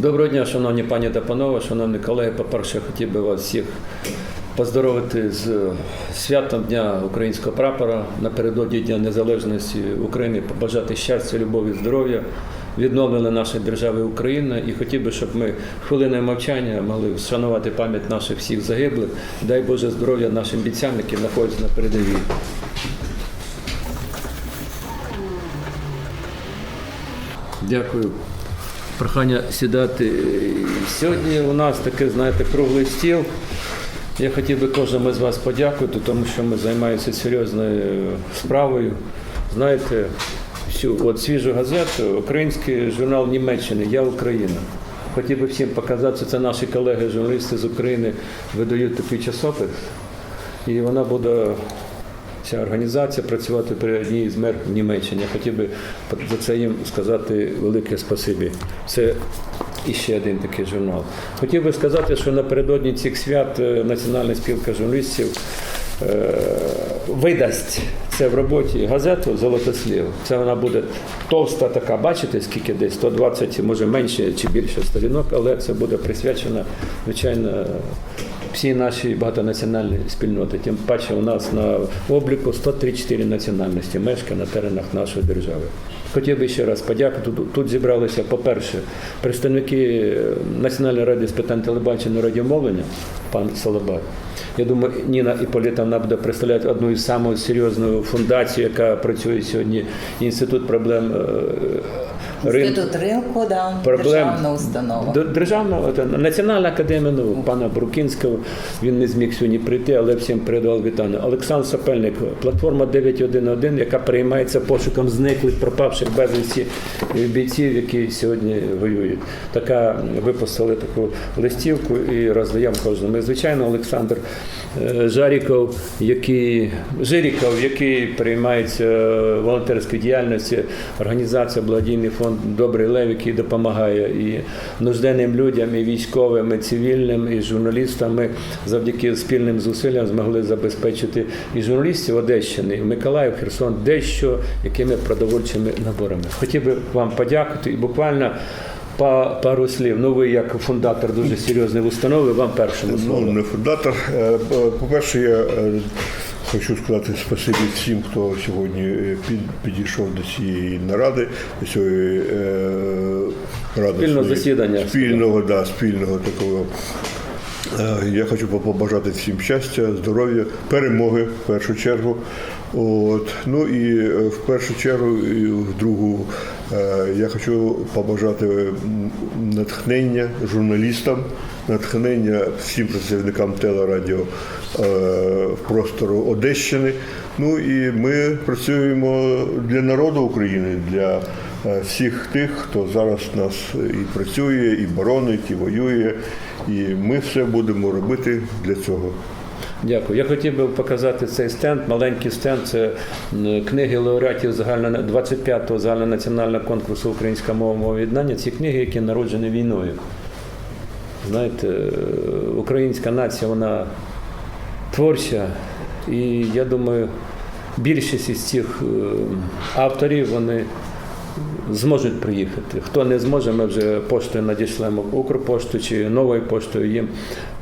Доброго дня, шановні пані та панове, шановні колеги. По-перше, хотів би вас всіх поздоровити з е, святом Дня українського прапора напередодні Дня Незалежності України, побажати щастя, любові, здоров'я, відновлення нашої держави Україна. І хотів би, щоб ми хвилиною мовчання могли вшанувати пам'ять наших всіх загиблих. Дай Боже здоров'я нашим бійцям, які знаходяться на передовій. Дякую. Прохання сідати. Сьогодні у нас такий, знаєте, круглий стіл. Я хотів би кожному з вас подякувати, тому що ми займаємося серйозною справою. Знаєте, всю от свіжу газету, український журнал Німеччини Я Україна. Хотів би всім показати, це наші колеги, журналісти з України видають такий часопис. І вона буде, ця організація, працювати при одній з мер в Німеччині. Я хотів би за це їм сказати велике спасибі. Це іще один такий журнал. Хотів би сказати, що напередодні цих свят е, Національна спілка журналістів е, видасть це в роботі газету Золотослів. Це вона буде товста така, бачите, скільки десь 120, може менше чи більше сторінок, але це буде присвячено, звичайно, всій нашій багатонаціональній спільноті. Тим паче у нас на обліку 134 національності мешкає на теренах нашої держави. Хотів би ще раз подякувати. Тут, тут зібралися, по-перше, представники Національної ради з питань телебачення радіомовлення, пан Солобай. Я думаю, Ніна Іполітовна буде представляти одну із самих серйозну фундацію, яка працює сьогодні, інститут проблем е, ринку. Інститут ринку, да, Проблем. державна установа. Державна Національна академія наук пана Брукінського. Він не зміг сьогодні прийти, але всім передав вітання. Олександр Сапельник, платформа 911, яка переймається пошуком зниклих, пропавших безвісті бійців, які сьогодні воюють. Така випустили таку листівку і роздаємо кожному. І, звичайно, Олександр е, Жаріков, який Жиріков, який переймається е, волонтерською діяльністю, організація благодійний фонд Добрий Лев, який допомагає і нужденним людям, і військовим, і цивільним, і журналістам. Ми завдяки спільним зусиллям змогли забезпечити і журналістів Одещини, і Миколаїв, Херсон, дещо якими продовольчими наборами. Хотів би вам подякувати і буквально. Пару слів. Ну ви як фундатор дуже серйозної установи, вам першому Ну, не фундатор. Е, по- По-перше, я е, хочу сказати спасибі всім, хто сьогодні е, під- підійшов до цієї наради, до цієї е, радосної- Спільного засідання. Спільного, да, спільного такого. Е, Я хочу побажати всім щастя, здоров'я, перемоги в першу чергу. От. Ну і е, в першу чергу, і в другу, е, я хочу побажати натхнення журналістам, натхнення всім працівникам телерадіо е, простору Одещини. Ну і ми працюємо для народу України, для всіх тих, хто зараз нас і працює, і боронить, і воює. І ми все будемо робити для цього. Дякую. Я хотів би показати цей стенд, маленький стенд. Це книги лауреатів загально 25-го загальнонаціонального конкурсу Українська мова єднання. Ці книги, які народжені війною. Знаєте, е, українська нація, вона творча. І я думаю, більшість із цих е, авторів вони зможуть приїхати. Хто не зможе, ми вже поштою надішлемо Укрпошту чи новою поштою їм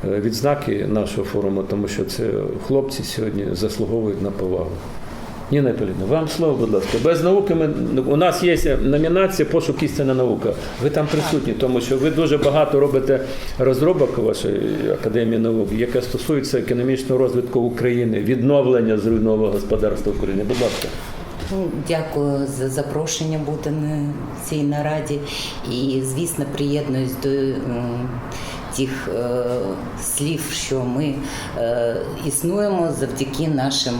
е, відзнаки нашого форуму, тому що це хлопці сьогодні заслуговують на повагу. Ніна Пеліна, вам слово, будь ласка. Без науки ми у нас є номінація Пошук істина наука. Ви там присутні, тому що ви дуже багато робите розробок вашої академії наук, яка стосується економічного розвитку України, відновлення зруйнованого господарства України. Будь ласка. Ну, Дякую за запрошення бути на цій нараді. І, звісно, приєднуюсь до тих е, слів, що ми е, існуємо завдяки нашим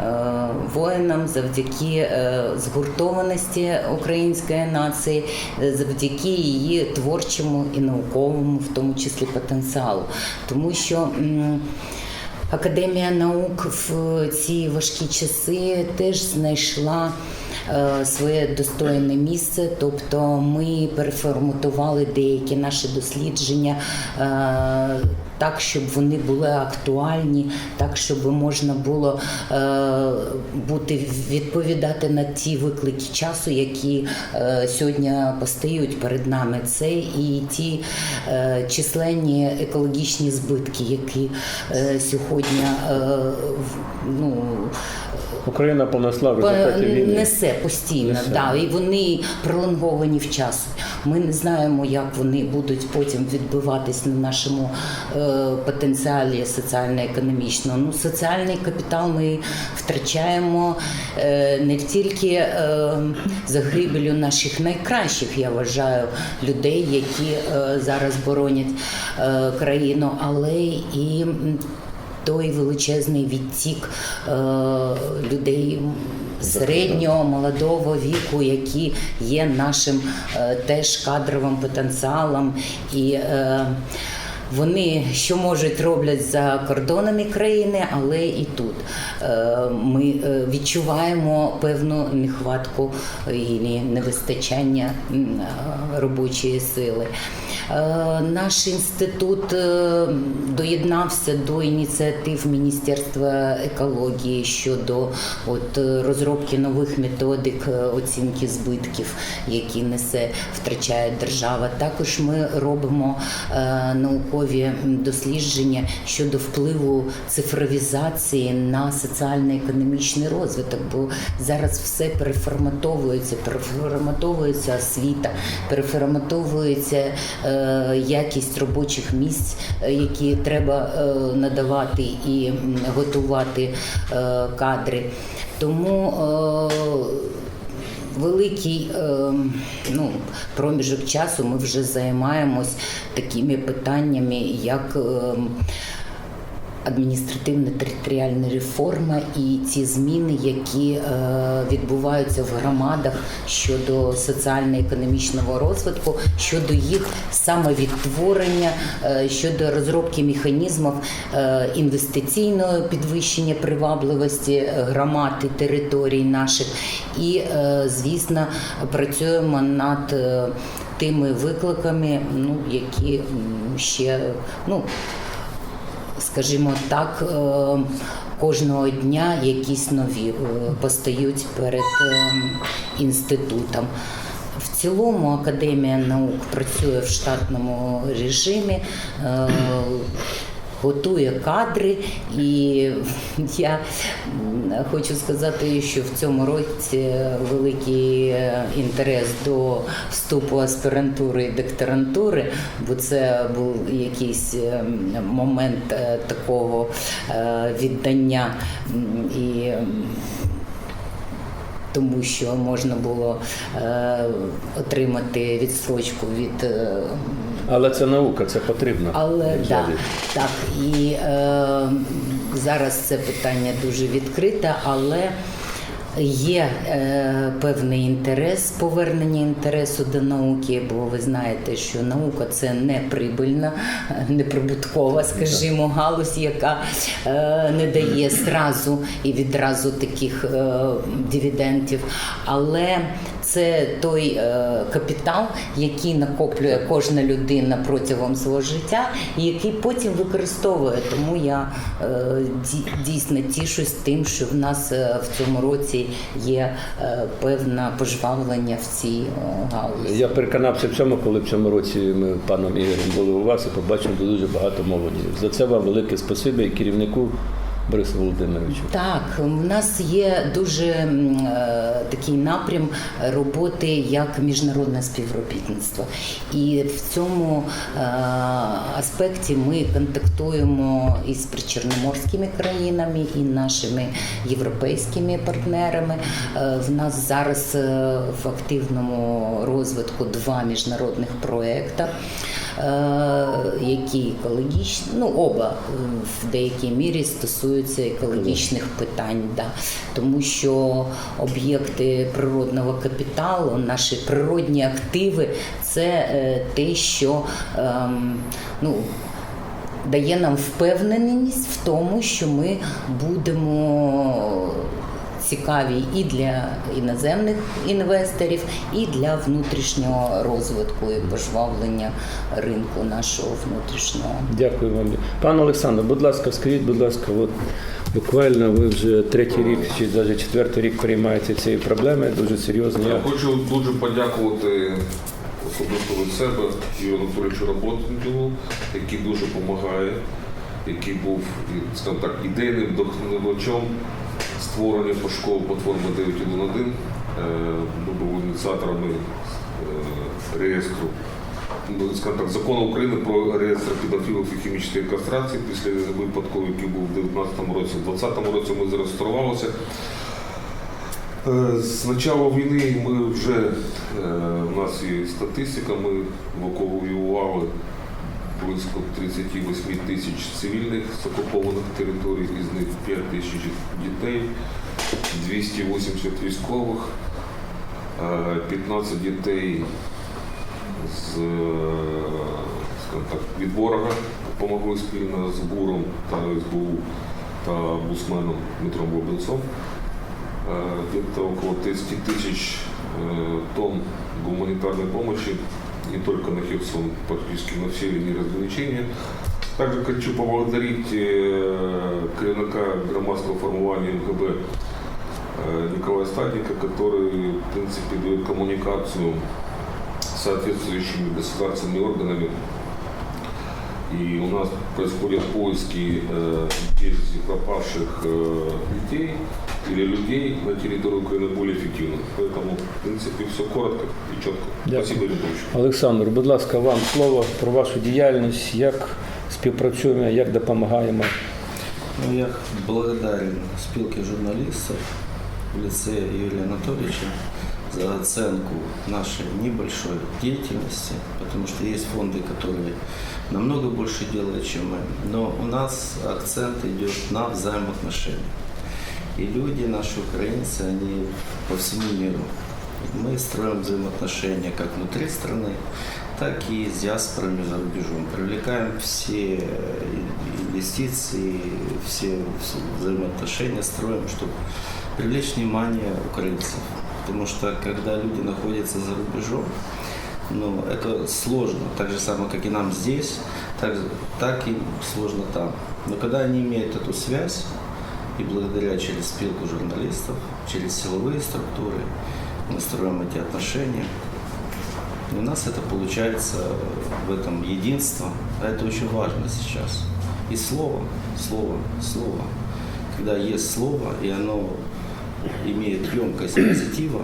е, воїнам, завдяки згуртованості української нації, завдяки її творчому і науковому, в тому числі потенціалу. Тому що Академія наук в ці важкі часи теж знайшла своє достойне місце. Тобто ми переформатували деякі наші дослідження. е, Так, щоб вони були актуальні, так, щоб можна було е, бути відповідати на ті виклики часу, які е, сьогодні постають перед нами. Це і ті е, численні екологічні збитки, які е, сьогодні е, ну, Україна понесла в результаті війни. несе постійно, Несе. Да, і вони пролонговані в часу. Ми не знаємо, як вони будуть потім відбиватись на нашому е, потенціалі соціально-економічного. Ну, соціальний капітал ми втрачаємо е, не тільки е, загибелю наших найкращих, я вважаю, людей, які е, зараз боронять е, країну, але і той величезний відтік е, людей середнього молодого віку, які є нашим е, теж кадровим потенціалом і. Е, вони що можуть роблять за кордонами країни, але і тут Е, ми е, відчуваємо певну нехватку і невистачання е, робочої сили. Наш інститут доєднався до ініціатив Міністерства екології щодо от розробки нових методик оцінки збитків, які несе втрачає держава. Також ми робимо е, наукові дослідження щодо впливу цифровізації на соціально-економічний розвиток, бо зараз все переформатовується, переформатовується освіта, переформатовується е, якість робочих місць, е, які треба е, надавати і готувати е, кадри. Тому е, великий е, ну, проміжок часу ми вже займаємось такими питаннями, як е, адміністративно-територіальна реформа і ці зміни, які е, відбуваються в громадах щодо соціально-економічного розвитку, щодо їх самовідтворення, е, щодо розробки механізмів е, інвестиційного підвищення привабливості громад і територій наших. І, звісно, працюємо над тими викликами, ну, які ще ну, скажімо так, е, кожного дня якісь нові е, постають перед е, інститутом. В цілому Академія наук працює в штатному режимі. Готує кадри, і я хочу сказати, що в цьому році великий е, інтерес до вступу аспірантури і докторантури, бо це був якийсь е, момент е, такого віддання і. тому що можна було е, отримати відстрочку від Але це наука, це потрібно. але да, так і е, зараз це питання дуже відкрите, але є е, певний інтерес, повернення інтересу до науки, бо ви знаєте, що наука це не прибильна, неприбуткова, скажімо, галузь, яка е, не дає зразу і відразу таких е, дивідендів. Але це той е, капітал, який накоплює кожна людина протягом свого життя, і який потім використовує. Тому я е, дійсно тішусь тим, що в нас е, в цьому році є е, певне пожвавлення в цій е, галузі. Я переконався в цьому, коли в цьому році ми паном Ігорем були у вас і побачили дуже багато молоді. За це вам велике спасибі і керівнику Борису Володимировичу. Так, у нас є дуже е, такий напрям роботи як міжнародне співробітництво. І в цьому е, аспекті ми контактуємо із причорноморськими країнами і нашими європейськими партнерами. Е, в нас зараз е, в активному розвитку два міжнародних проекти. Е, Які екологічні, ну оба е, в деякій мірі стосуються екологічних питань, да. тому що об'єкти природного капіталу, наші природні активи це е, те, що ем, ну, дає нам впевненість в тому, що ми будемо цікаві і для іноземних інвесторів, і для внутрішнього розвитку і пожвавлення ринку нашого внутрішнього. Дякую вам. Пане Олександр, будь ласка, скажіть, будь ласка, от буквально ви вже третій рік чи навіть четвертий рік приймаєте цієї проблеми, дуже серйозно. Я хочу дуже подякувати особисто від себе Юрію Анатолійовичу Роботнику, який дуже допомагає, який був скажімо так, ідейним вдохновачем створення пошукової платформи 911. Е, Ми були ініціаторами е, реєстру так, закону України про реєстр педофілів і хімічної кастрації після випадку, який був у 2019 році. У 2020 році ми зареєструвалися. Е, З початку війни ми вже е, у нас є статистика, ми евакуювали близько 38 тисяч цивільних з окупованих територій, із них 5 тисяч дітей, 280 військових, е, 15 дітей з, е, скажімо так, від ворога допомогли спільно з ГУРом та СБУ та бусменом Дмитром Бобенцом. Э, где-то около 30 тысяч э, тонн гуманитарной помощи Не только на Херсон, практически на все линии разграничения. Также хочу поблагодарить э, керівника громадского формирования МГБ э, Николая Стадника, который, в принципе, дает коммуникацию с соответствующими государственными органами и у нас происходят поиски э, пропавших э, детей или людей на территории Украины более эффективно. Поэтому, в принципе, все коротко и четко. Дякую. Спасибо, Юрий Анатольевич. Олександр, будь ласка, вам слово про вашу діяльність, як співпрацюємо, як допомагаємо. Ну, я благодарен спилке журналистов в лице Юрия Анатольевича за оценку нашей небольшой деятельности, потому что есть фонды, которые намного больше делают, чем мы. Но у нас акцент идет на взаимоотношения. И люди, наши украинцы, они по всему миру. Мы строим взаимоотношения как внутри страны, так и с диаспорами за рубежом. Привлекаем все э, инвестиции, все взаимоотношения строим, чтобы привлечь внимание украинцев. Потому что когда люди находятся за рубежом, ну, это сложно, так же самое, как и нам здесь, так, так и сложно там. Но когда они имеют эту связь, и благодаря через спилку журналистов, через силовые структуры, мы строим эти отношения. И у нас это получается в этом единство, а это очень важно сейчас. И слово, слово, слово. Когда есть слово, и оно имеет емкость позитива,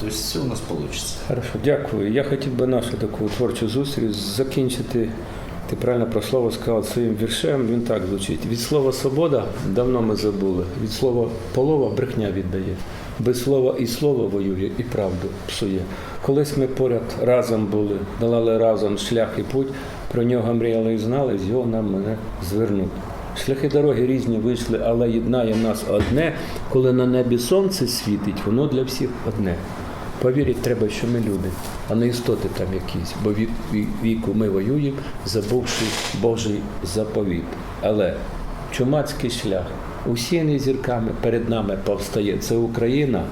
то есть все у нас получится. Хорошо, дякую. Я хотів би нашу таку творчу зустріч закінчити. Ти правильно про слово сказав своїм віршем. Він так звучить. Від слова свобода давно ми забули. Від слова полова брехня віддає. Без слова і слово воює, і правду псує. Колись ми поряд разом були, долали разом шлях і путь. Про нього мріяли і знали, з його нам мене звернуть. Шляхи дороги різні вийшли, але єднає нас одне. Коли на небі сонце світить, воно для всіх одне. Повірити треба, що ми люди, а не істоти там якісь, бо від ві- віку ми воюємо, забувши Божий заповіт. Але чумацький шлях, усіяний зірками перед нами повстає. Це Україна,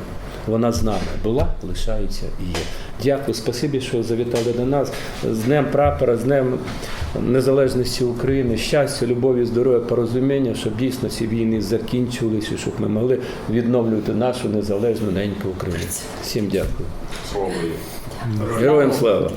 вона з нами була, лишається і є. Дякую, спасибі, що завітали до нас. З Днем прапора, з Днем Незалежності України, щастя, любові, здоров'я, порозуміння, щоб дійсно ці війни закінчилися, щоб ми могли відновлювати нашу незалежну неньку Україну. Всім дякую. Героям слава!